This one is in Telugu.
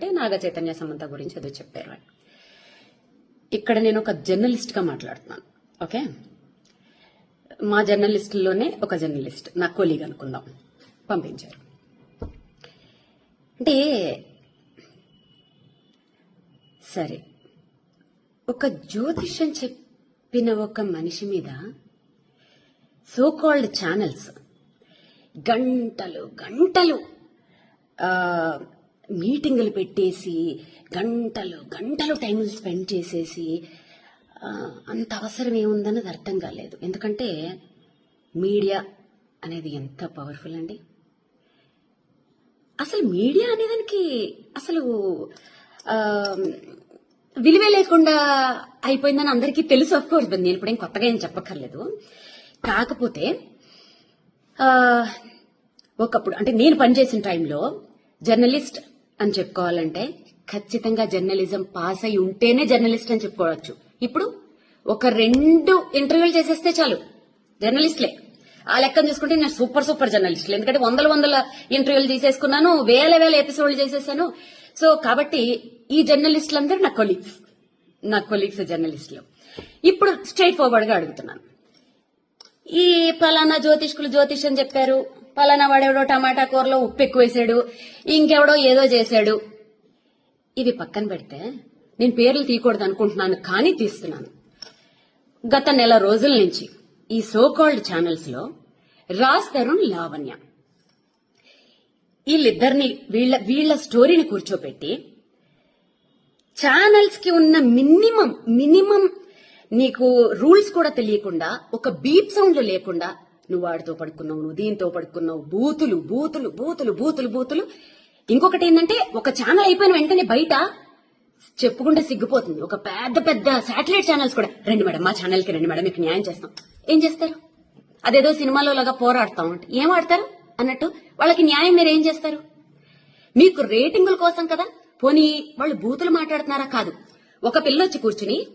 అంటే నాగ చైతన్య సమంత గురించి ఏదో చెప్పారు అని ఇక్కడ నేను ఒక జర్నలిస్ట్గా మాట్లాడుతున్నాను ఓకే? మా జర్నలిస్టుల్లోనే ఒక జర్నలిస్ట్ నా కొలీగ్ అనుకుందాం. పంపించారు. అంటే సరే ఒక జ్యోతిష్యం చెప్పిన ఒక మనిషి మీద సో కాల్డ్ ఛానల్స్ గంటలు గంటలు మీటింగులు పెట్టేసి గంటలు గంటలు టైం స్పెండ్ చేసేసి అంత అవసరం ఏముందన్నది అర్థం కాలేదు. ఎందుకంటే మీడియా అనేది ఎంత పవర్ఫుల్ అండి. అసలు మీడియా అనేదానికి అసలు విలువే లేకుండా అయిపోయిందని అందరికీ తెలుసు ఆఫ్ కోర్స్ నేను ఏం కొత్తగా ఏం చెప్పక్కర్లేదు. కాకపోతే ఒకప్పుడు అంటే నేను పనిచేసిన టైంలో జర్నలిస్ట్ అని చెప్పుకోవాలంటే ఖచ్చితంగా జర్నలిజం పాస్ అయి ఉంటేనే జర్నలిస్ట్ అని చెప్పుకోవచ్చు. ఇప్పుడు ఒక రెండు ఇంటర్వ్యూలు చేసేస్తే చాలు జర్నలిస్ట్లే. ఆ లెక్కను చూసుకుంటే నేను సూపర్ సూపర్ జర్నలిస్టులు. ఎందుకంటే వందల వందల ఇంటర్వ్యూలు తీసేసుకున్నాను వేల వేల ఎపిసోడ్లు చేసేసాను. సో కాబట్టి ఈ జర్నలిస్టులందరూ నా కొలీగ్స్ నా కొలీగ్స్ జర్నలిస్టులు. ఇప్పుడు స్ట్రైట్ ఫార్వర్డ్గా అడుగుతున్నాను. ఈ పలానా జ్యోతిష్కులు జ్యోతిషం చెప్పారు. పలానా వాడెవడో టమాటా కూరలో ఉప్పు ఎక్కువ వేసాడు ఇంకెవడో ఏదో చేశాడు. ఇవి పక్కన పెడితే నేను పేర్లు తీయకూడదు అనుకుంటున్నాను కానీ తీస్తున్నాను. గత నెల రోజుల నుంచి ఈ సోకాల్డ్ ఛానల్స్లో రాజ్ తరుణ్ లావణ్య. వీళ్ళిద్దరిని వీళ్ళ వీళ్ళ స్టోరీని కూర్చోపెట్టి ఛానల్స్కి ఉన్న మినిమం మినిమం నీకు రూల్స్ కూడా తెలియకుండా ఒక బీప్ సౌండ్ లేకుండా నువ్వు వాడితో పడుకున్నావు నువ్వు దీంతో పడుకున్నావు బూతులు బూతులు బూతులు బూతులు బూతులు. ఇంకొకటి ఏంటంటే ఒక ఛానల్ అయిపోయిన వెంటనే బయట చెప్పుకుంటే సిగ్గిపోతుంది. ఒక పెద్ద పెద్ద శాటిలైట్ ఛానల్స్ కూడా. రండి మేడం మా ఛానల్కి రండి మేడం మీకు న్యాయం చేస్తాం. ఏం చేస్తారు? అదేదో సినిమాలో లాగా పోరాడతాం అంటే ఏం ఆడతారు అన్నట్టు వాళ్ళకి న్యాయం మీరు ఏం చేస్తారు? మీకు రేటింగుల కోసం కదా? పోనీ వాళ్ళు బూతులు మాట్లాడుతున్నారా? కాదు. ఒక పిల్ల వచ్చి కూర్చుని